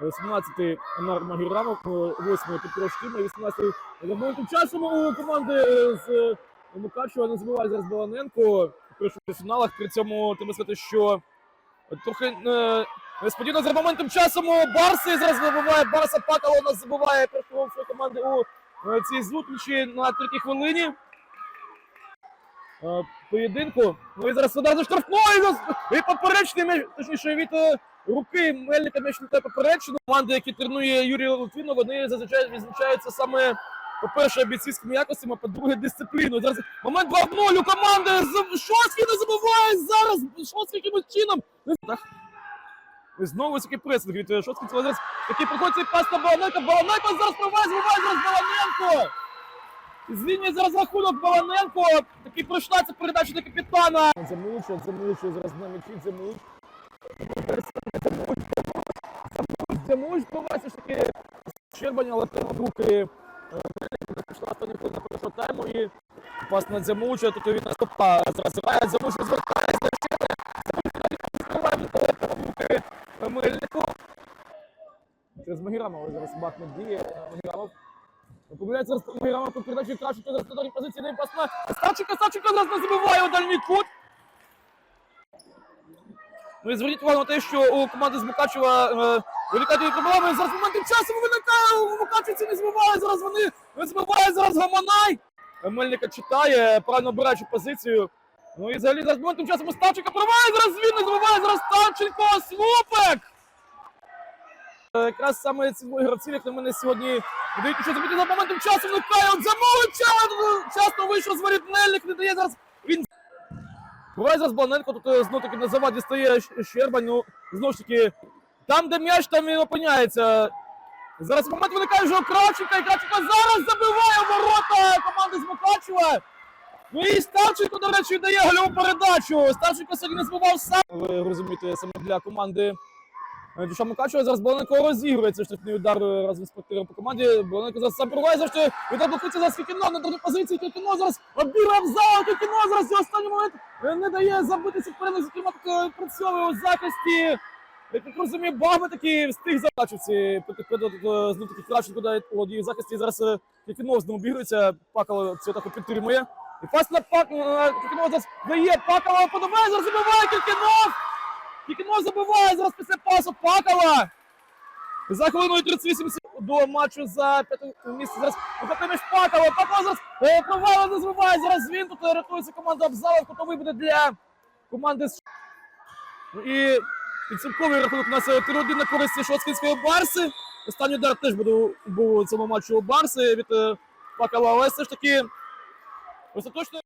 17-й Амар Магірамов, 8-й Петро Штима, 18-й Роман. Тим часом у команди з е, Мукачева не забуває зараз Баланенко. В фіналах. При цьому треба сказати, що трохи е, несподівано за моментом часом Барси зараз забуває Барса Пакало нас забуває першого своєї команди у е, цій зустрічі на третій хвилині. Поєдинку. Ну і зараз одразу штрафної і поперечний точніше від руки Мельника м'яч поперечину. Команди, які тренує Юрій Литвинов, вони зазвичай відзначаються саме по-перше, бійцівськими якостями, а по-друге, дисципліною. Зараз момент 2 в 0 у команди. Шоцький не забуває зараз. Шоцький якимось чином. І знову високий пресинг від е, Шоцького. Зараз такий проходить пас на Баланенка. Баланенко зараз пробиває, збиває зараз Баланенко. Звільнює зараз рахунок Баланенко. Такий пройшла передача до капітана. Замилучує, замилучує зараз на м'ячі, замилуч. Замилуч пробиває все ж таки Щербаня, але в руки. Пішла остання хвилина першого тайму і пас на Дзямуча, тут він наступа зараз грає, Дзямуча звертається на Щербаня, відкриває руки Мельнику. Через Магірамова зараз бахне діє Магірамов. Помиляється Магірамов по передачі краще зараз на позиції, не пас на Ставченка зараз не забиває у дальній кут. Ну і зверніть увагу на те, що у команди з Мукачева е, виникають проблеми. Зараз моментом часу виникає, у Мукачевці не збиває, зараз вони не збиває зараз Гаманай. Мельника читає, правильно обираючи позицію. Ну і взагалі зараз моментом часу у Ставченка проває, зараз він не збиває, зараз Ставченко, Слупик! Е, Якраз саме ці двоє гравців, як на мене сьогодні дають що зробити. За моментом часу, вникає, от замовить часто вийшов з воріт. Мельник, не дає. Зараз, він з Баненко, тут е, знову таки на заваді стає Щербань, ну знову ж таки, там, де м'яч, там він опиняється. Зараз момент виникає вже у Кравченка, і Кравченко зараз забиває ворота команди з Мукачева. Ну і Старченко, до речі, дає гольову передачу. Старченко сьогодні не збивав сам. Ви розумієте, саме для команди е, Душа Мукачева зараз Баланенко розігрує цей штрафний удар е, разом з партнером по команді. Баланенко зараз сам проває, завжди удар блокується зараз Кікіно на другій позиції. Кікіно зараз обіграв зал, Кікіно зараз в останній момент е, не дає забитися вперед, зокрема працьовує у захисті. Я так розумію, Багми таки встиг забачивці. Знов таки Кравченко дає в захисті. Зараз Кікіно знову обігрується. Пакало цю атаку підтримує. І пас на Пак... Кікіно зараз дає Пакало, подобає, зараз забиває Кікіно! Кікіно забиває зараз після пасу Пакала. За хвилиною 38 до матчу за п'яте місце. Зараз між Пакала. Пакала зараз е, провалу не забиває. Зараз він тут е, рятується команда Абзалов. Готовий буде для команди з Ну і підсумковий рахунок у нас е, 3-1 на користь Шоцкінської Барси. Останній удар теж буде, був у цьому матчі у Барси від е, Пакала, але все ж таки остаточно